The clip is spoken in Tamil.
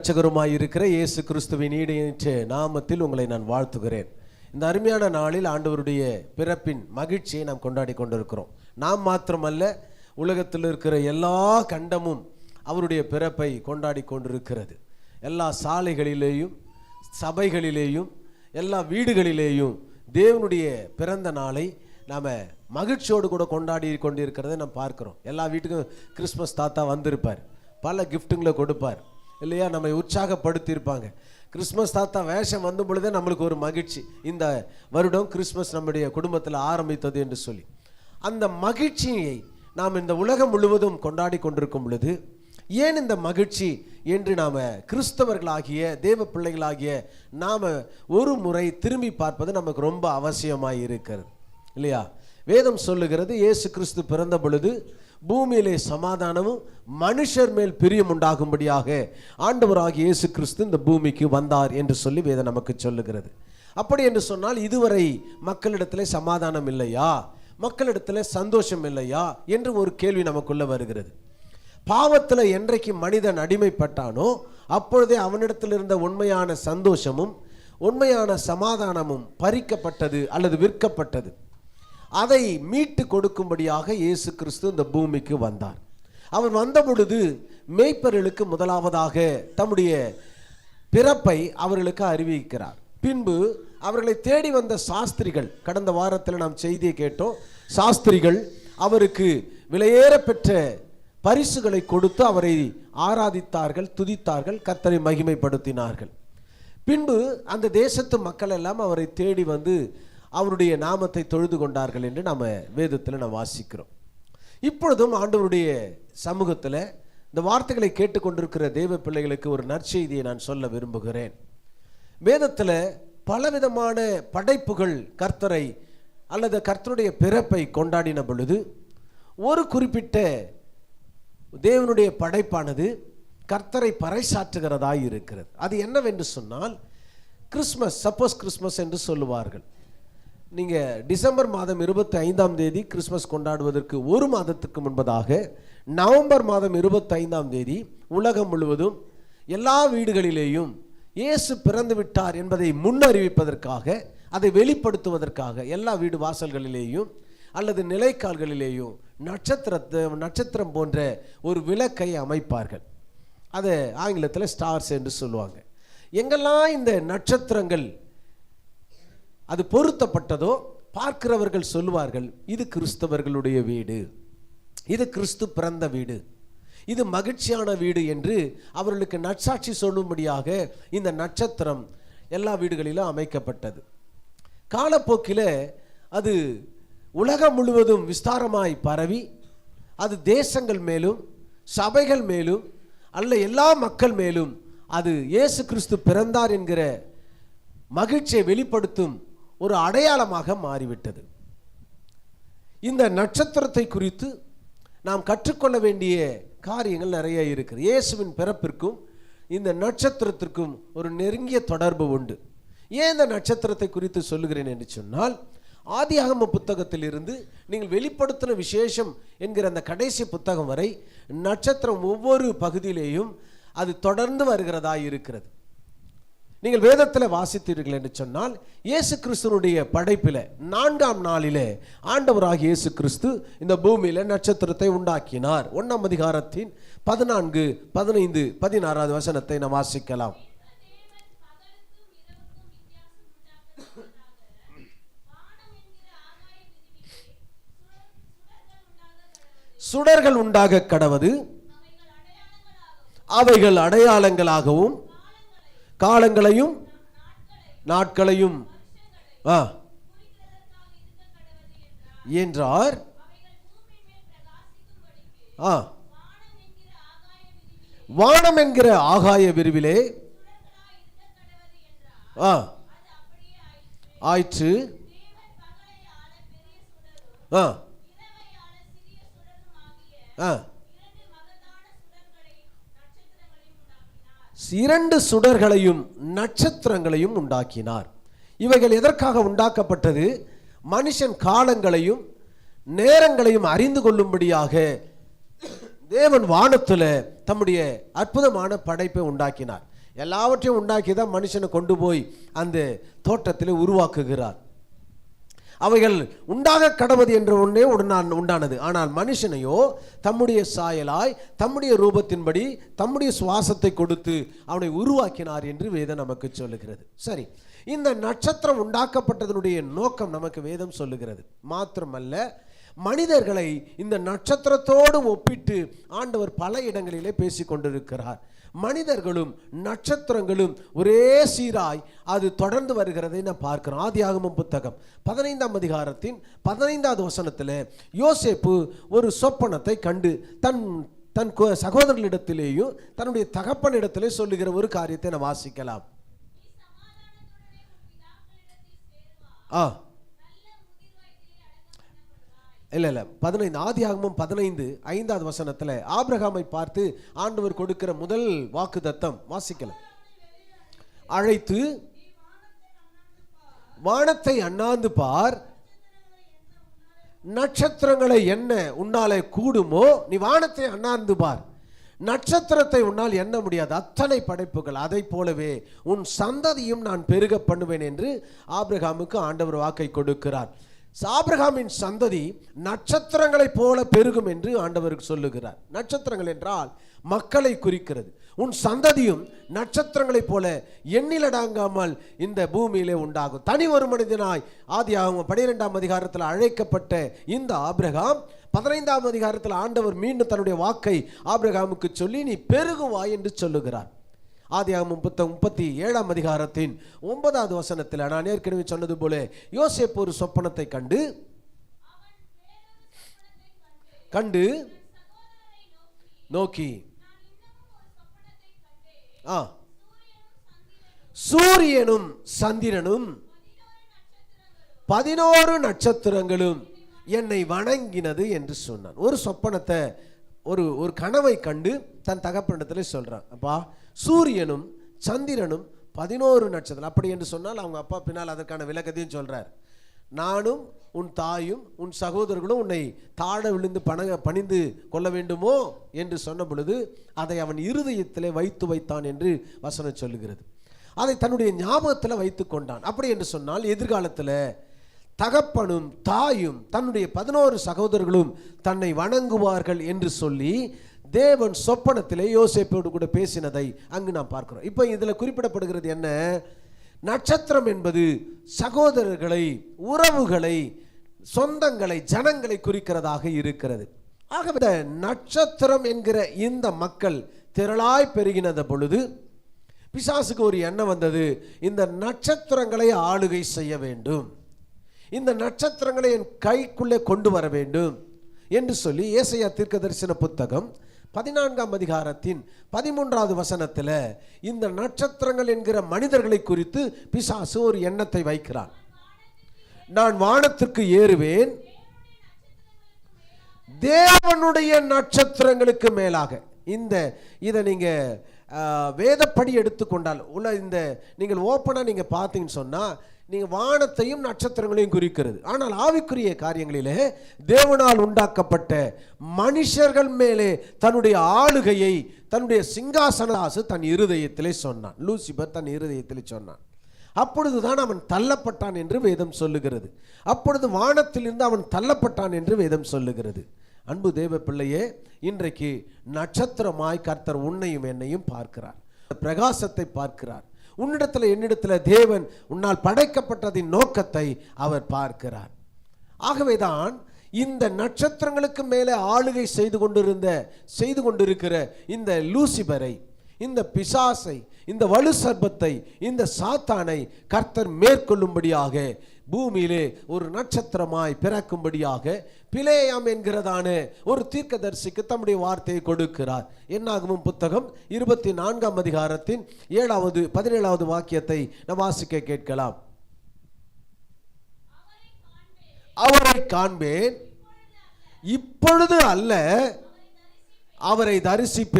ரட்சகருமாய் இருக்கிற இயேசு கிறிஸ்துவின் ஈடையற்ற நாமத்தில் உங்களை நான் வாழ்த்துகிறேன். இந்த அருமையான நாளில் ஆண்டவருடைய பிறப்பின் மகிழ்ச்சியை நாம் கொண்டாடி கொண்டிருக்கிறோம். நாம் மாத்திரமல்ல உலகத்தில் இருக்கிற எல்லா கண்டமும் அவருடைய பிறப்பை கொண்டாடி கொண்டிருக்கிறது. எல்லா சாலைகளிலேயும் சபைகளிலேயும் எல்லா வீடுகளிலேயும் தேவனுடைய பிறந்த நாளை நாம் மகிழ்ச்சியோடு கூட கொண்டாடி கொண்டிருக்கிறத நாம் பார்க்குறோம். எல்லா வீட்டுக்கும் கிறிஸ்மஸ் தாத்தா வந்திருப்பார். பல கிஃப்ட்டுங்களை கொடுப்பார். இல்லையா? நம்மை உற்சாகப்படுத்தியிருப்பாங்க. கிறிஸ்மஸ் தாத்தா வேஷம் வந்த பொழுதே நம்மளுக்கு ஒரு மகிழ்ச்சி. இந்த வருடம் கிறிஸ்மஸ் நம்முடைய குடும்பத்தில் ஆரம்பித்தது என்று சொல்லி. அந்த மகிழ்ச்சியை நாம் இந்த உலகம் முழுவதும் கொண்டாடி கொண்டிருக்கும் பொழுது ஏன் இந்த மகிழ்ச்சி என்று நாம் கிறிஸ்தவர்களாகிய தேவ பிள்ளைகளாகிய நாம் ஒரு முறை திரும்பி பார்ப்பது நமக்கு ரொம்ப அவசியமாக இருக்கிறது. இல்லையா? வேதம் சொல்லுகிறது இயேசு கிறிஸ்து பிறந்த பொழுது பூமியிலே சமாதானமும் மனுஷர் மேல் பிரியம் உண்டாகும்படியாக ஆண்டவராகிய இயேசு கிறிஸ்து இந்த பூமிக்கு வந்தார் என்று சொல்லி வேதம் நமக்கு சொல்லுகிறது. அப்படி என்று சொன்னால் இதுவரை மக்களிடத்திலே சமாதானம் இல்லையா? மக்களிடத்தில் சந்தோஷம் இல்லையா? என்று ஒரு கேள்வி நமக்குள்ளே வருகிறது. பாவத்தில் என்றைக்கு மனிதன் அடிமைப்பட்டானோ அப்பொழுதே அவனிடத்தில் இருந்த உண்மையான சந்தோஷமும் உண்மையான சமாதானமும் பறிக்கப்பட்டது அல்லது விற்கப்பட்டது. அதை மீட்டு கொடுக்கும்படியாக இயேசு கிறிஸ்து இந்த பூமிக்கு வந்தார். அவர் வந்த பொழுது மேய்ப்பர்களுக்கு முதலாவதாக தம்முடைய பிறப்பை அவர்களுக்கு அறிவிக்கிறார். பின்பு அவர்களை தேடி வந்த சாஸ்திரிகள் கடந்த வாரத்தில் நாம் செய்தியை கேட்டோம் சாஸ்திரிகள் அவருக்கு விலையேற பெற்ற பரிசுகளை கொடுத்து அவரை ஆராதித்தார்கள் துதித்தார்கள் கத்தரை மகிமைப்படுத்தினார்கள். பின்பு அந்த தேசத்து மக்கள் எல்லாம் அவரை தேடி வந்து அவருடைய நாமத்தை தொழுது கொண்டார்கள் என்று நம்ம வேதத்தில் நாம் வாசிக்கிறோம். இப்பொழுதும் ஆண்டவருடைய சமூகத்தில் இந்த வார்த்தைகளை கேட்டுக்கொண்டிருக்கிற தெய்வ பிள்ளைகளுக்கு ஒரு நற்செய்தியை நான் சொல்ல விரும்புகிறேன். வேதத்தில் பலவிதமான படைப்புகள் கர்த்தரை அல்லது கர்த்தருடைய பிறப்பை கொண்டாடின பொழுது ஒரு குறிப்பிட்ட தேவனுடைய படைப்பானது கர்த்தரை பறைசாற்றுகிறதாக இருக்கிறது. அது என்னவென்று சொன்னால் கிறிஸ்மஸ் சப்போஸ் கிறிஸ்மஸ் என்று சொல்லுவார்கள். நீங்கள் டிசம்பர் மாதம் இருபத்தி ஐந்தாம் தேதி கிறிஸ்மஸ் கொண்டாடுவதற்கு ஒரு மாதத்துக்கு முன்பதாக நவம்பர் மாதம் இருபத்தி ஐந்தாம் தேதி உலகம் முழுவதும் எல்லா வீடுகளிலேயும் இயேசு பிறந்து விட்டார் என்பதை முன்னறிவிப்பதற்காக அதை வெளிப்படுத்துவதற்காக எல்லா வீடு வாசல்களிலேயும் அல்லது நிலைக்கால்களிலேயும் நட்சத்திரத்தை நட்சத்திரம் போன்ற ஒரு விளக்கை அமைப்பார்கள். அதை ஆங்கிலத்தில் ஸ்டார்ஸ் என்று சொல்லுவாங்க. எங்கெல்லாம் இந்த நட்சத்திரங்கள் அது பொருத்தப்பட்டதோ பார்க்கிறவர்கள் சொல்லுவார்கள் இது கிறிஸ்தவர்களுடைய வீடு. இது கிறிஸ்து பிறந்த வீடு. இது மகிழ்ச்சியான வீடு என்று அவர்களுக்கு நற்சாட்சி சொல்லும்படியாக இந்த நட்சத்திரம் எல்லா வீடுகளிலும் அமைக்கப்பட்டது. காலப்போக்கில் அது உலகம் முழுவதும் விஸ்தாரமாய் பரவி அது தேசங்கள் மேலும் சபைகள் மேலும் அல்ல எல்லா மக்கள் மேலும் அது இயேசு கிறிஸ்து பிறந்தார் என்கிற மகிழ்ச்சியை வெளிப்படுத்தும் ஒரு அடையாளமாக மாறிவிட்டது. இந்த நட்சத்திரத்தை குறித்து நாம் கற்றுக்கொள்ள வேண்டிய காரியங்கள் நிறைய இருக்குது. இயேசுவின் பிறப்பிற்கும் இந்த நட்சத்திரத்திற்கும் ஒரு நெருங்கிய தொடர்பு உண்டு. ஏன் இந்த நட்சத்திரத்தை குறித்து சொல்லுகிறேன் என்று சொன்னால் ஆதியாகம புத்தகத்திலிருந்து நீங்கள் வெளிப்படுத்தின விசேஷம் என்கிற அந்த கடைசி புத்தகம் வரை நட்சத்திரம் ஒவ்வொரு பகுதியிலேயும் அது தொடர்ந்து வருகிறதா இருக்கிறது. நீங்கள் வேதத்தில் வாசித்தீர்கள் என்று சொன்னால் இயேசு கிறிஸ்துவனுடைய படைப்பில் நான்காம் நாளிலே ஆண்டவராகிய இயேசு கிறிஸ்து இந்த பூமியில் நட்சத்திரத்தை உண்டாக்கினார். ஒன்றாம் அதிகாரத்தின் பதினான்கு பதினைந்து பதினாறாவது வசனத்தை நாம் வாசிக்கலாம். சுடர்கள் உண்டாக கடவது அவைகள் அடையாளங்களாகவும் காலங்களையும் நாட்களையும் ஆ என்றார். ஆ வானம் என்கிற ஆகாய விரிவிலே ஆ ஆயிற்று. ஆ ஆ இரண்டு சுடர்களையும் நட்சத்திரங்களையும் உண்டாக்கினார். இவைகள் எதற்காக உண்டாக்கப்பட்டது? மனுஷன் காலங்களையும் நேரங்களையும் அறிந்து கொள்ளும்படியாக தேவன் வானத்தில் தம்முடைய அற்புதமான படைப்பை உண்டாக்கினார். எல்லாவற்றையும் உண்டாக்கி தான் மனுஷனை கொண்டு போய் அந்த தோட்டத்தில் உருவாக்குகிறார். அவைகள் உண்டாக கடவுது என்ற ஒன்றே உடனான் உண்டானது. ஆனால் மனுஷனையோ தம்முடைய சாயலாய் தம்முடைய ரூபத்தின்படி தம்முடைய சுவாசத்தை கொடுத்து அவனை உருவாக்கினார் என்று வேதம் நமக்கு சொல்லுகிறது. சரி இந்த நட்சத்திரம் உண்டாக்கப்பட்டதனுடைய நோக்கம் நமக்கு வேதம் சொல்லுகிறது. மாத்திரமல்ல மனிதர்களை இந்த நட்சத்திரத்தோடு ஒப்பிட்டு ஆண்டவர் பல இடங்களிலே பேசி கொண்டிருக்கிறார் மனிதர்களும் நட்சத்திரங்களும் ஒரே சீராய் அது தொடர்ந்து வருகிறதை நான் பார்க்கிறோம். ஆதியாகமம் புத்தகம் பதினைந்தாம் அதிகாரத்தின் பதினைந்தாவது வசனத்தில் யோசேப்பு ஒரு சொப்பனத்தை கண்டு தன் தன் சகோதரர்களிடத்திலேயும் தன்னுடைய தகப்பனிடத்திலே சொல்லுகிற ஒரு காரியத்தை நான் வாசிக்கலாம். ஆ. இல்லை இல்லை. பதினைந்து ஆதி ஆகமும் பதினைந்து ஐந்தாவது வசனத்தில் ஆபிரகாமை பார்த்து ஆண்டவர் கொடுக்கிற முதல் வாக்கு தத்தம் வாசிக்கலாம் அழைத்து வானத்தை அண்ணாந்து பார் நட்சத்திரங்களை என்ன உன்னாலே கூடுமோ நீ வானத்தை அண்ணாந்து பார். நட்சத்திரத்தை உன்னால் எண்ண முடியாது. அத்தனை படைப்புகள் அதை போலவே உன் சந்ததியும் நான் பெருக பண்ணுவேன் என்று ஆபிரகாமுக்கு ஆண்டவர் வாக்கை கொடுக்கிறார். ஆபிரகாமின் சந்ததி நட்சத்திரங்களைப் போல பெருகும் என்று ஆண்டவருக்கு சொல்லுகிறார். நட்சத்திரங்கள் என்றால் மக்களை குறிக்கிறது. உன் சந்ததியும் நட்சத்திரங்களைப் போல எண்ணிலடாங்காமல் இந்த பூமியிலே உண்டாகும். தனி ஒரு மனிதனாய் ஆதி ஆகும் பனிரெண்டாம் அதிகாரத்தில் அழைக்கப்பட்ட இந்த ஆபிரகாம் பதினைந்தாம் அதிகாரத்தில் ஆண்டவர் மீண்டும் தன்னுடைய வாக்கை ஆபிரகாமுக்கு சொல்லி நீ பெருகுவாய் என்று சொல்லுகிறார். ஆதியாகமம் புத்தகம் முப்பத்தி ஏழாம் அதிகாரத்தின் ஒன்பதாவது வசனத்தில் நான் ஏற்கனவே சொன்னது போல யோசேப்பு ஒரு சொப்பனத்தை கண்டு கண்டு நோக்கி ஆ சூரியனும் சந்திரனும் பதினோரு நட்சத்திரங்களும் என்னை வணங்கினது என்று சொன்னான். ஒரு சொப்பனத்தை ஒரு ஒரு கனவை கண்டு தன் தகப்பனிடத்தில் சொல்கிறான் அப்பா சூரியனும் சந்திரனும் பதினோரு நட்சத்திரம் அப்படி என்று சொன்னால் அவங்க அப்பா பின்னால் அதற்கான விளக்கத்தையும் சொல்கிறார் நானும் உன் தாயும் உன் சகோதரர்களும் உன்னை தாழ விழுந்து பணக பணிந்து கொள்ள வேண்டுமோ என்று சொன்ன பொழுது அதை அவன் இருதயத்திலே வைத்து வைத்தான் என்று வசனம் சொல்லுகிறது. அதை தன்னுடைய ஞாபகத்தில் வைத்து கொண்டான். அப்படி என்று சொன்னால் எதிர்காலத்தில் தகப்பனும் தாயும் தன்னுடைய பதினோரு சகோதரர்களும் தன்னை வணங்குவார்கள் என்று சொல்லி தேவன் சொப்பனத்திலே யோசேப்போடு கூட பேசினதை அங்கு நாம் பார்க்கிறோம். இப்போ இதில் குறிப்பிடப்படுகிறது என்ன? நட்சத்திரம் என்பது சகோதரர்களை உறவுகளை சொந்தங்களை ஜனங்களை குறிக்கிறதாக இருக்கிறது. ஆகவே நட்சத்திரம் என்கிற இந்த மக்கள் திரளாய் பெருகினத பொழுது பிசாசுக்கு ஒரு எண்ணம் வந்தது இந்த நட்சத்திரங்களை ஆளுகை செய்ய வேண்டும். இந்த நட்சத்திரங்களை என் கைக்குள்ளே கொண்டு வர வேண்டும் என்று சொல்லி ஏசையா தீர்க்கதரிசன புத்தகம் பதினான்காம் அதிகாரத்தின் பதிமூன்றாவது வசனத்தில் இந்த நட்சத்திரங்கள் என்கிற மனிதர்களை குறித்து பிசாசு ஒரு எண்ணத்தை வைக்கிறான். நான் வானத்திற்கு ஏறுவேன் தேவனுடைய நட்சத்திரங்களுக்கு மேலாக. இந்த இதை நீங்கள் வேதப்படி எடுத்துக்கொண்டால் உள்ள இந்த நீங்கள் ஓப்பனாக நீங்கள் பார்த்தீங்கன்னு சொன்னால் நீங்கள் வானத்தையும் நட்சத்திரங்களையும் குறிக்கிறது. ஆனால் ஆவிக்குரிய காரியங்களிலே தேவனால் உண்டாக்கப்பட்ட மனுஷர்கள் மேலே தன்னுடைய ஆளுகையை தன்னுடைய சிங்காசனராசு தன் இருதயத்திலே சொன்னான். லூசிபர் தன் இருதயத்திலே சொன்னான். அப்பொழுதுதான் அவன் தள்ளப்பட்டான் என்று வேதம் சொல்லுகிறது. அப்பொழுது வானத்திலிருந்து அவன் தள்ளப்பட்டான் என்று வேதம் சொல்லுகிறது. அன்பு தேவ பிள்ளையே இன்றைக்கு நட்சத்திரமாய் கர்த்தர் உன்னையும் என்னையும் பார்க்கிறார். பிரகாசத்தை பார்க்கிறார். உன்னிடத்தில் என்னிடத்தில் தேவன் உன்னால் படைக்கப்பட்டதின் நோக்கத்தை அவர் பார்க்கிறார். ஆகவேதான் இந்த நட்சத்திரங்களுக்கு மேலே ஆளுகை செய்து கொண்டிருந்த செய்து கொண்டிருக்கிற இந்த லூசிபரை இந்த பிசாசை இந்த வலு சர்பத்தை இந்த சாத்தானை கர்த்தர் மேற்கொள்ளும்படியாக பூமியிலே ஒரு நட்சத்திரமாய் பிறக்கும்படியாக பிளேயாம் என்கிறதான ஒரு தீர்க்கதரிசிக்கு தம்முடைய வார்த்தையை கொடுக்கிறார். என்னாகவும் புத்தகம்? இருபத்தி நான்காம் அதிகாரத்தின் ஏழாவது பதினேழாவது வாக்கியத்தை நாம் வாசிக்க கேட்கலாம். அவரை காண்பேன். இப்பொழுது அல்ல அவரை தரிசிப்பேன்.